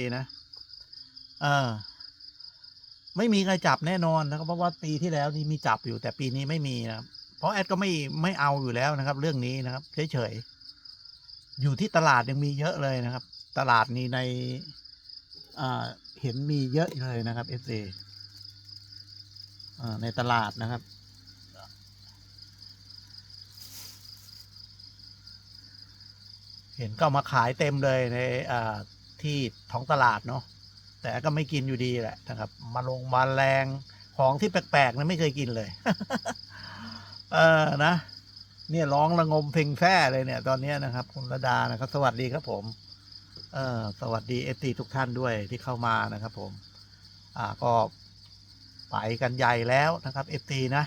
ดีนะ เออ ไม่มีใครจับแน่นอนนะครับ เพราะว่าปีที่แล้วนี่มีจับอยู่แต่ปีนี้ไม่มีนะครับ เพราะแอดก็ไม่ไม่เอาอยู่แล้วนะครับ เรื่องนี้นะครับเฉยๆอยู่ที่ตลาดยังมีเยอะเลยนะครับ ตลาดนี้ในอ่าเห็นมีเยอะเลยนะครับเอฟซีในตลาดนะครับ เห็นก็มาขายเต็มเลยในอ่า ที่ท้องตลาดเนาะแต่ก็ไม่กินอยู่ดีแหละนะครับมาลงมาแรงของที่แปลกๆนะไม่เคยกินเลย เออนะ เนี่ยร้องระงมเพลงแท้เลยเนี่ย ตอนนี้นะครับ คุณระดานะครับ สวัสดีครับผม เออสวัสดีเอฟซีทุกท่านด้วยที่เข้ามานะครับผม อ่าก็ไปกันใหญ่แล้วนะครับเอฟซีนะ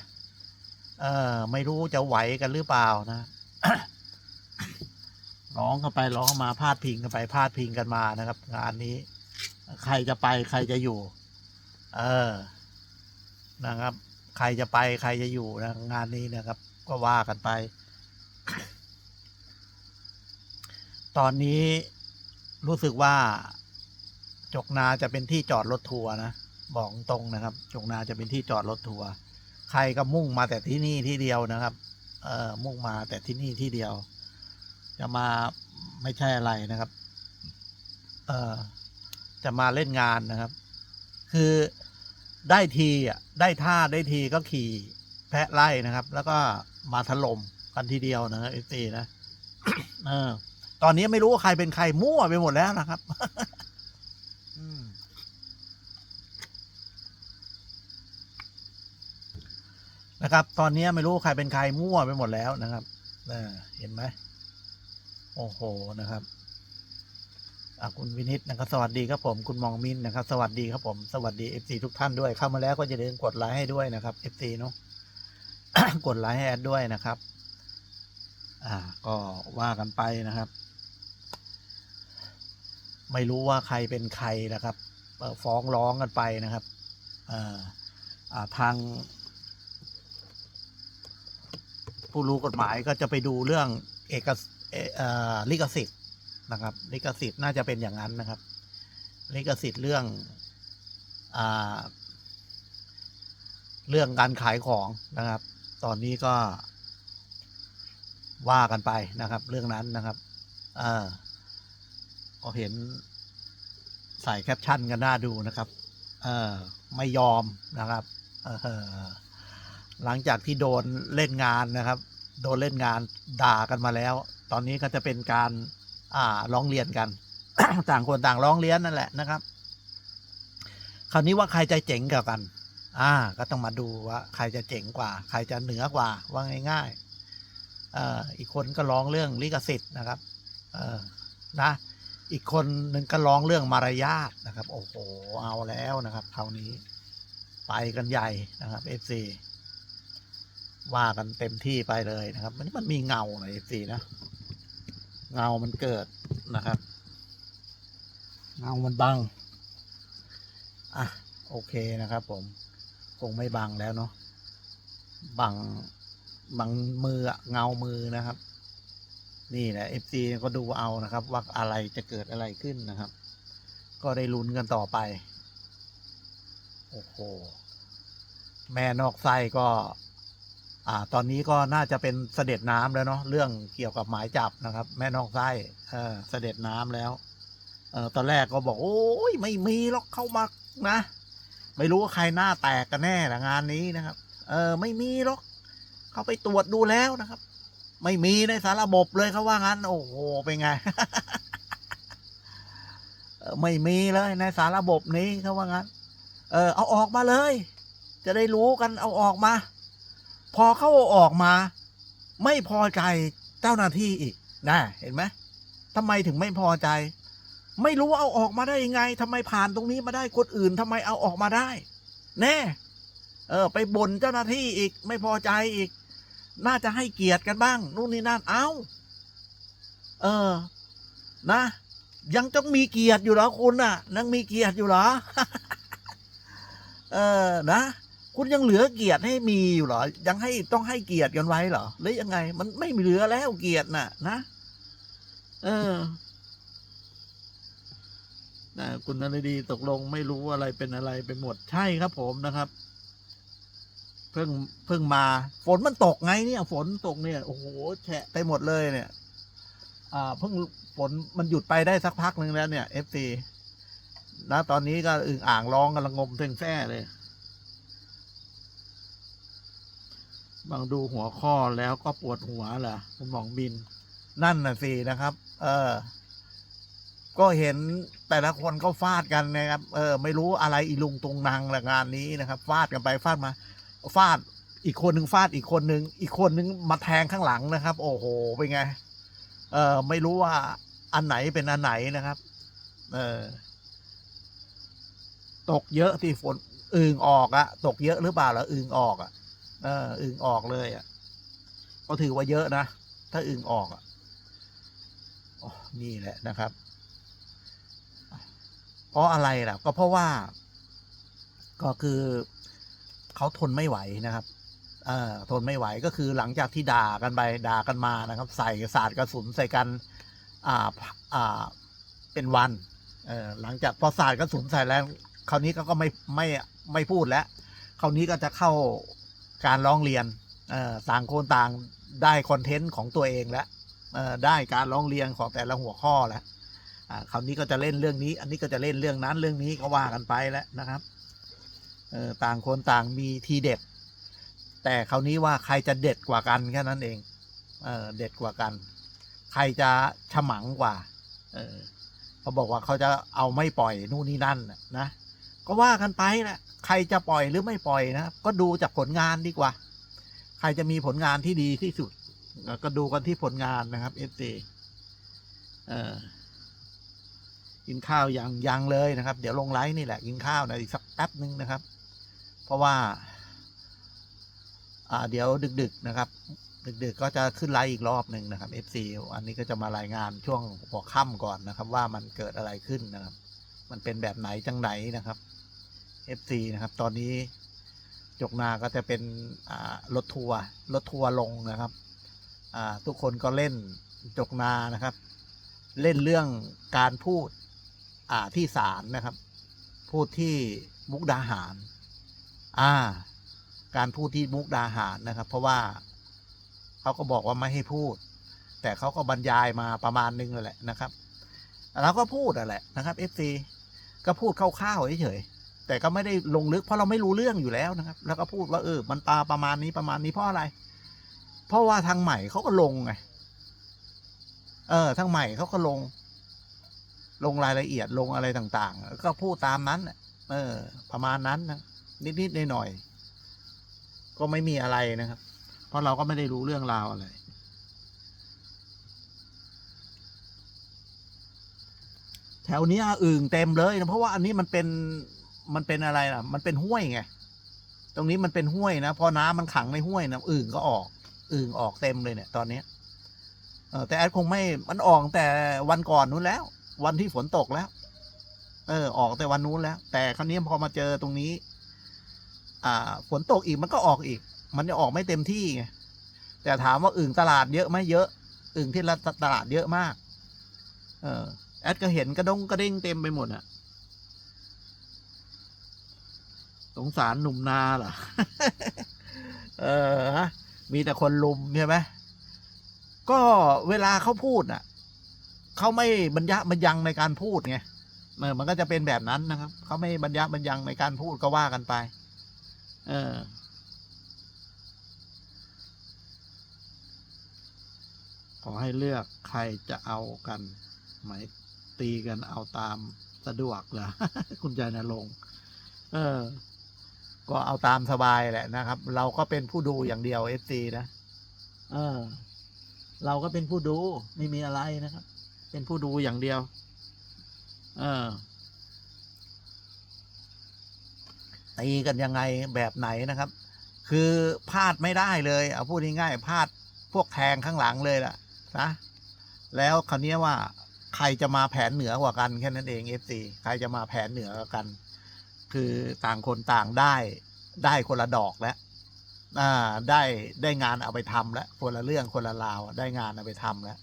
เออไม่รู้จะไหวกันหรือเปล่านะ ร้องกันไปร้องกันมาพาดพิงกันไปพาดพิงกันมานะครับ งานนี้ ใครจะไปใครจะอยู่ เออนะครับ ใครจะไปใครจะอยู่นะงานนี้นะครับ ก็ว่ากันไป ตอนนี้รู้สึกว่า จกนาจะเป็นที่จอดรถทัวร์นะบอกตรงนะครับจกนาจะเป็นที่จอดรถทัวร์ใครก็มุ่งมาแต่ที่นี่ที่เดียวนะครับ เออมุ่งมาแต่ที่นี่ที่เดียว จะมาไม่ใช่อะไรนะครับ เออจะมาเล่นงานนะครับ คือได้ทีอะได้ท่าได้ทีก็ขี่แพะไล่นะครับ แล้วก็มาถล่มกันทีเดียวนะครับเอซีนะเออ ตอนนี้ไม่รู้ว่าใครเป็นใครมั่วไปหมดแล้วนะครับนะครับ ตอนนี้ไม่รู้ใครเป็นใครมั่วไปหมดแล้วนะครับเออเห็นไหม โอ้โหนะครับอะคุณวินิตนะครับสวัสดีครับผมคุณมองมินนะครับ สวัสดีครับผมสวัสดีเอฟซีทุกท่านด้วยเข้ามาแล้วก็จะเดินกดไลค์ให้ด้วยนะครับเอฟซีเนาะกดไลค์ให้แอดด้วยนะครับ อ่า ก็ว่ากันไปนะครับ ไม่รู้ว่าใครเป็นใครนะครับฟ้องร้องกันไปนะครับอ่าทาง ผู้รู้กฎหมายก็จะไปดูเรื่องเอกส ลิขสิทธิ์นะครับ ลิขสิทธิ์น่าจะเป็นอย่างนั้นนะครับ ลิขสิทธิ์เรื่องอเรื่องการขายของนะครับ ตอนนี้ก็ ว่ากันไปนะครับ เรื่องนั้นนะครับเออก็เห็นใส่แคปชั่นกันน่าดูนะครับ เออไม่ยอมนะครับ เออหลังจากที่โดนเล่นงานนะครับ โดนเล่นงานด่ากันมาแล้ว อนนี้ก็จะเป็นการอ่าร้องเรียนกัน ต่างคนต่างร้องเรียนนั่นแหละนะครับ คราวนี้ว่าใครจะเจ๋งกว่ากัน อ่า ก็ต้องมาดูว่าใครจะเจ๋งกว่า ใครจะเหนือกว่าว่าง่ายๆเอ่ออีกคนก็ร้องเรื่องลิขสิทธิ์นะครับเออนะอีกคนหนึ่งก็ร้องเรื่องมารยาทนะครับ โอ้โหเอาแล้วนะครับคราวนี้ไปกันใหญ่นะครับ FC ว่ากันเต็มที่ไปเลยนะครับ มันมันมีเงาใน FC นะ เงามันเกิดนะครับ เงามันบัง อะ โอเคนะครับผม คงไม่บังแล้วเนาะ บัง บังมือเงามือนะครับ นี่แหละ FC ก็ดูเอานะครับ ว่าอะไรจะเกิดอะไรขึ้นนะครับ ก็ได้ลุ้นกันต่อไป โอ้โห แม่นอกไส้ก็ อ่าตอนนี้ก็น่าจะเป็นเสด็จน้ำแล้วเนาะเรื่องเกี่ยวกับหมายจับนะครับ แม่นอกไส้เออเสด็จน้ำแล้วเออตอนแรกก็บอก โอ้ยไม่มีหรอกเข้ามานะ ไม่รู้ว่าใครหน้าแตกกันแน่ละงานนี้นะครับ เออ ไม่มีหรอก เขาไปตรวจดูแล้วนะครับ ไม่มีในสารระบบเลยเขาว่างั้น โอ้โหเป็นไงไม่มีเลยในสารระบบนี้เขาว่างั้น เออเอาออกมาเลย จะได้รู้กันเอาออกมา พอเขาอาออกมา ไม่พอใจเจ้าหน้าที่อีกนะเห็นไหมทำไมถึงไม่พอใจ ไม่รู้เอาออกมาได้ยังไงทำไมผ่านตรงนี้มาได้คนอื่นทำไมเอาออกมาได้ แน่ เออ ไปบ่นเจ้าหน้าที่อีก ไม่พอใจอีก น่าจะให้เกียรติกันบ้าง นู่นนี่นั่นเอาเออ นะ ยังต้องมีเกียรติอยู่เหรอคุณน่ะยังมีเกียรติอยู่เหรอ เออ นะ คุณยังเหลือเกียรติให้มีอยู่เหรอ ยังให้ต้องให้เกียรติกันไว้เหรอหรือยังไง มันไม่เหลือแล้วเกียรติน่ะ นะเออนะคุณนรดีตกลงไม่รู้อะไรเป็นอะไรไปหมดใช่ครับผมนะครับ เพิ่งเพิ่งมา ฝนมันตกไงเนี่ย ฝนตกเนี่ยโอ้โหแฉะไปหมดเลยเนี่ย อ่า เพิ่งฝนมันหยุดไปได้สักพักหนึ่งแล้วเนี่ยเอฟซีแล้วตอนนี้ก็อึ่งอ่างร้องกันละงมเพ่งแท้เลย บางดูหัวข้อแล้วก็ปวดหัวเหรอคุณหมองบิน นั่นน่ะสินะครับ เออ ก็เห็นแต่ละคนก็ฟาดกันนะครับ เออ ไม่รู้อะไรอีลุงตุงนางละงานนี้นะครับ ฟาดกันไปฟาดมา ฟาดอีกคนหนึ่งฟาดอีกคนหนึ่งอีกคนหนึ่งมาแทงข้างหลังนะครับ โอ้โหเป็นไง เออ ไม่รู้ว่าอันไหนเป็นอันไหนนะครับ เออ ตกเยอะที่ฝนอึงออกอะตกเยอะหรือเปล่าล่ะอึงออกอะ เอออึ่งออกเลยอะก็ถือว่าเยอะนะ ถ้าอึ่งออกอะอ๋อนี่แหละนะครับ เพราะอะไรล่ะ ก็เพราะว่า ก็คือเขาทนไม่ไหวนะครับเอ่อทนไม่ไหวก็คือหลังจากที่ด่ากันไปด่ากันมานะครับ ใส่ศาสตร์กระสุนใส่กันอ่าอ่าเป็นวันเอ่อหลังจากพอศาสตร์กระสุนใส่แล้วคราวนี้ก็ก็ไม่ไม่ไม่พูดแล้วคราวนี้ก็จะเข้า การร้องเรียนต่างคนต่างได้คอนเทนต์ของตัวเองแล้วได้การร้องเรียนของแต่ละหัวข้อแล้วคราวนี้ก็จะเล่นเรื่องนี้ อันนี้ก็จะเล่นเรื่องนั้นเรื่องนี้ก็ว่ากันไปแล้วนะครับต่างคนต่างมีทีเด็ด แต่คราวนี้ว่าใครจะเด็ดกว่ากันแค่นั้นเองเอเด็ดกว่ากัน ใครจะฉมังกว่า เออเขาบอกว่าเขาจะเอาไม่ปล่อยนู่นนี่นั่นนะ ก็ว่ากันไปแหละใครจะปล่อยหรือไม่ปล่อยนะก็ดูจากผลงานดีกว่า ใครจะมีผลงานที่ดีที่สุดก็ดูกันที่ผลงานนะครับเอฟซีเอกินข้าวยังยังเลยนะครับ เดี๋ยวลงไลฟ์นี่แหละกินข้าวนะอีกสักแป๊บนึงนะครับ เพราะว่า อ่า เดี๋ยวดึก ๆนะครับ ดึก ๆ ก็จะขึ้นไลฟ์อีกรอบหนึ่งนะครับ FC อันนี้ก็จะมารายงานช่วงหัวค่ำก่อนนะครับ ว่ามันเกิดอะไรขึ้นนะครับ มันเป็นแบบไหนจังไหนนะครับ FC นะครับ ตอนนี้จกนาก็จะเป็นรถทัวร์รถทัวร์ลงนะครับทุกคนก็เล่นจกนานะครับ เล่นเรื่องการพูดที่ศาลนะครับ พูดที่มุกดาหาร อ่า การพูดที่มุกดาหารนะครับ เพราะว่าเขาก็บอกว่าไม่ให้พูด แต่เขาก็บรรยายมาประมาณนึงนั่นแหละนะครับเราก็พูดอะแหละนะครับ FC ก็พูดคร่าวๆเฉยๆ แต่ก็ไม่ได้ลงลึกเพราะเราไม่รู้เรื่องอยู่แล้วนะครับ แล้วก็พูดว่าเออ มันปลาประมาณนี้ประมาณนี้เพราะอะไร เพราะว่าทางใหม่เขาก็ลงไง เออ ทางใหม่เขาก็ลง ลงรายละเอียดลงอะไรต่าง ๆ ก็พูดตามนั้นเออ ประมาณนั้นนะนิดๆหน่อยๆก็ไม่มีอะไรนะครับ เพราะเราก็ไม่ได้รู้เรื่องราวอะไรแถวเนี้ยอึ่งเต็มเลยนะเพราะว่าอันนี้มันเป็น มันเป็นอะไรล่ะ มันเป็นห้วยไง ตรงนี้มันเป็นห้วยนะ พอน้ำมันขังในห้วยนะอึ่งก็ออก อึ่งออกเต็มเลยเนี่ย ตอนเนี้ยเออแต่แอดคงไม่ มันออกแต่วันก่อนนู้นแล้ว วันที่ฝนตกแล้ว เออ ออกแต่วันนู้นแล้ว แต่ครั้นี้พอมาเจอตรงนี้ อ่า ฝนตกอีกมันก็ออกอีก มันจะออกไม่เต็มที่ไง แต่ถามว่าอึ่งตลาดเยอะไหมเยอะ อึ่งที่ตลาดเยอะมาก เออแอดก็เห็นกระดงกระเด้งเต็มไปหมดอะ สงสารหนุ่มนาเหรอ เออฮะมีแต่คนลุมใช่ไหมก็เวลาเขาพูดอะเขาไม่บรรยะบรรยังในการพูดไงเออมันก็จะเป็นแบบนั้นนะครับเขาไม่บรรยะบรรยังในการพูดก็ว่ากันไป เออ ขอให้เลือกใครจะเอากันไหมตีกันเอาตามสะดวกเหรอคุณยายนรงเออ ก็เอาตามสบายแหละนะครับ เราก็เป็นผู้ดูอย่างเดียวเอฟซีนะ เออ เราก็เป็นผู้ดูไม่มีอะไรนะครับ เป็นผู้ดูอย่างเดียว เออตีกันยังไงแบบไหนนะครับ คือพลาดไม่ได้เลย เอาพูดง่ายๆพลาดพวกแทงข้างหลังเลยล่ะนะแล้วคราวนี้ว่าใครจะมาแผนเหนือกว่ากันแค่นั้นเองเอฟซีใครจะมาแผนเหนือกว่ากัน คือต่างคนต่างได้ได้คนละดอกแล้วได้ได้งานเอาไปทำแล้วคนละเรื่องคนละราวได้งานเอาไปทำแล้ว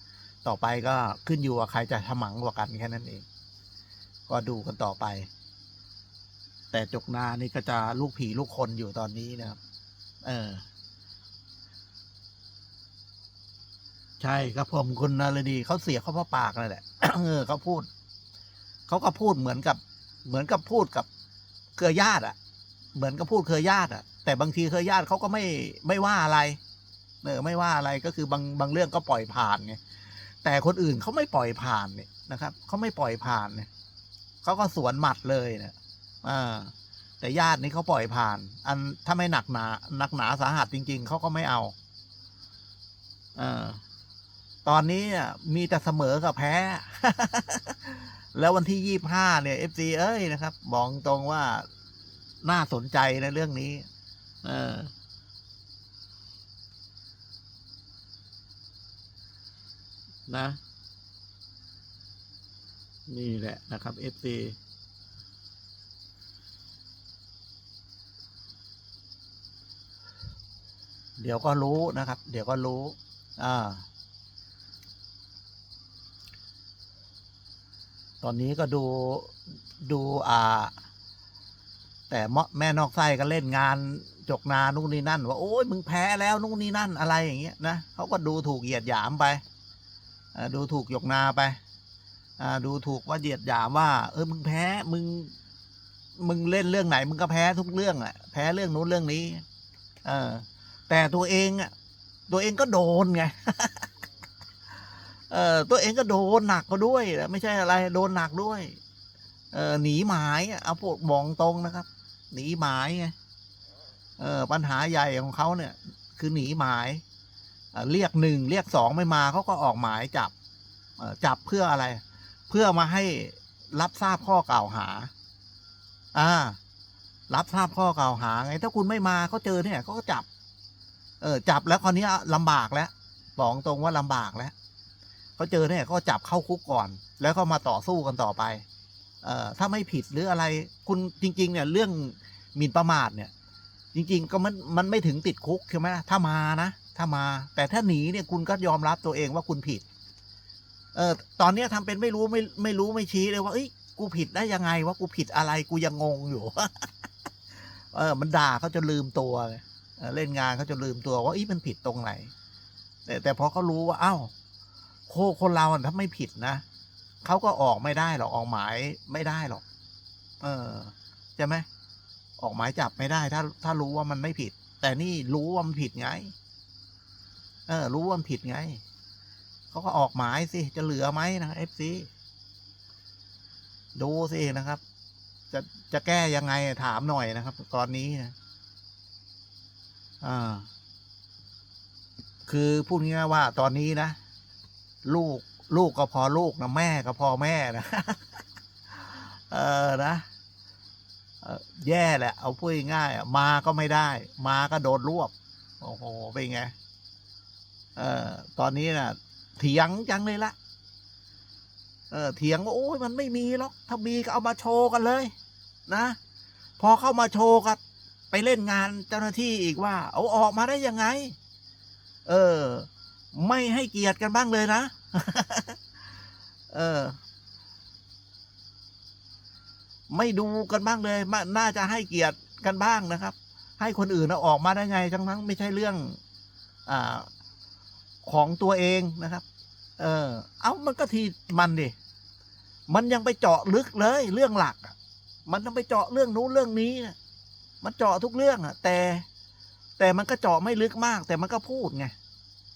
ต่อไปก็ขึ้นอยู่ว่าใครจะฉมังกว่ากันแค่นั้นเอง ก็ดูกันต่อไป แต่จกนานี่ก็จะลูกผีลูกคนอยู่ตอนนี้นะครับ เออ ใช่ครับผมคุณนารดีเขาเสียเขาเพราะปากนั่นแหละเออเขาพูด เขาก็พูดเหมือนกับ เหมือนกับพูดกับ เครือญาติอะ เหมือนกับพูดเครือญาติอะ แต่บางทีเครือญาติเขาก็ไม่ไม่ว่าอะไรเออไม่ว่าอะไรก็คือบางบางเรื่องก็ปล่อยผ่านไงแต่คนอื่นเขาไม่ปล่อยผ่านเนี่ยนะครับเขาไม่ปล่อยผ่านเนี่ยเขาก็สวนหมัดเลยเนี่ยอ่าแต่ญาตินี่เขาปล่อยผ่าน อันถ้าไม่หนักหนาหนักหนาสาหัสจริง ๆเขาก็ไม่เอาเออตอนนี้อะมีแต่เสมอกับแพ้ แล้ววันที่ยี่บห้าเนี่ยเอฟซีเอ้ยนะครับบอกตรงว่าน่าสนใจในะเรื่องนี้ เออ นะ นี่แหละนะครับเอฟซีเดี๋ยวก็รู้นะครับ เดี๋ยวก็รู้ อ่า ตอนนี้ก็ดูดูอ่า แต่แม่นอกไส้ก็เล่นงานจกนานู่นนี่นั่น ว่าโอ้ยมึงแพ้แล้วนู่นนี่นั่นอะไรอย่างเงี้ยนะเขาก็ดูถูกเหยียดหยามไปดูถูกยกนาไปดูถูกว่าเหยียดหยามว่า เออมึงแพ้มึงมึงเล่นเรื่องไหน มึงก็แพ้ทุกเรื่องอะ แพ้เรื่องนู้นเรื่องนี้ เออแต่ตัวเองอะ ตัวเองก็โดนไง เออตัวเองก็โดนหนักก็ด้วยไม่ใช่อะไร โดนหนักด้วย เออหนีหมายเอาพวกมองตรงนะครับ หนีหมายไงเออปัญหาใหญ่ของเขาเนี่ย คือหนีหมายเเรียกหนึ่งเรียกสองไม่มาเขาก็ออกหมายจับจับเพื่ออะไร เพื่อมาให้รับทราบข้อกล่าวหา อ่า รับทราบข้อกล่าวหา ไง ถ้าคุณไม่มาเขาเจอเนี่ยเขาก็จับ เออ จับแล้วคราวนี้ลำบากแล้วบอกตรงว่าลำบากแล้ว เขาเจอเนี่ยก็จับเข้าคุกก่อน แล้วก็มาต่อสู้กันต่อไปเอ่อถ้าไม่ผิดหรืออะไรคุณจริง ๆ เนี่ยเรื่องหมิ่นประมาทเนี่ย จริง ๆ ก็มันมันไม่ถึงติดคุกใช่ไหมถ้ามานะถ้ามา แต่ถ้าหนีเนี่ยคุณก็ยอมรับตัวเองว่าคุณผิด เออตอนเนี้ยทำเป็นไม่รู้ไม่ไม่รู้ไม่ชี้เลยว่าเอ้ยกูผิดได้ยังไงว่ากูผิดอะไรกูยังงงอยู่เออ มันด่าเขาจะลืมตัวเล่นงานเขาจะลืมตัวว่าอีมันผิดตรงไหน แต่แต่พอเขารู้ว่า เอ้า โคคนเราถ้าไม่ผิดนะเขาก็ออกไม่ได้หรอกออกหมายไม่ได้หรอก เออใช่ไหมออกหมายจับไม่ได้ ถ้าถ้ารู้ว่ามันไม่ผิด แต่นี่รู้ว่ามันผิดไง เออ รู้ว่ามันผิดไงเขาก็ออกหมายสิจะเหลือไหมนะเอฟซีดูสินะครับ จะจะแก้ยังไงถามหน่อยนะครับ ตอนนี้นะอ่าคือพูดง่ายๆว่าตอนนี้นะ ลูกลูกก็พอลูกนะแม่ก็พอแม่นะเออนะแย่แหละ เอาพูดง่ายมาก็ไม่ได้ มาก็โดนรวบ โอ้โหเป็นไงเออตอนนี้นะ่ะเถียงจังเลยละเออเถียงว่าโอ้ยมันไม่มีหรอกถ้ามีก็เอามาโชว์กันเลย นะ พอเข้ามาโชว์กันไปเล่นงานเจ้าหน้าที่อีกว่า เอาออกมาได้ยังไง เออ ไม่ให้เกียรติกันบ้างเลยนะ เออ ไม่ดูกันบ้างเลย น่าจะให้เกียรติกันบ้างนะครับ ให้คนอื่นเอาออกมาได้ไง ทั้งทั้งไม่ใช่เรื่อง อ่า ของตัวเองนะครับ เออ เอามันก็ทีมันดิ มันยังไปเจาะลึกเลยเรื่องหลัก มันต้องไปเจาะเรื่องนู้นเรื่องนี้นะมันเจาะทุกเรื่องอะแต่ แต่มันก็เจาะไม่ลึกมาก แต่มันก็พูดไง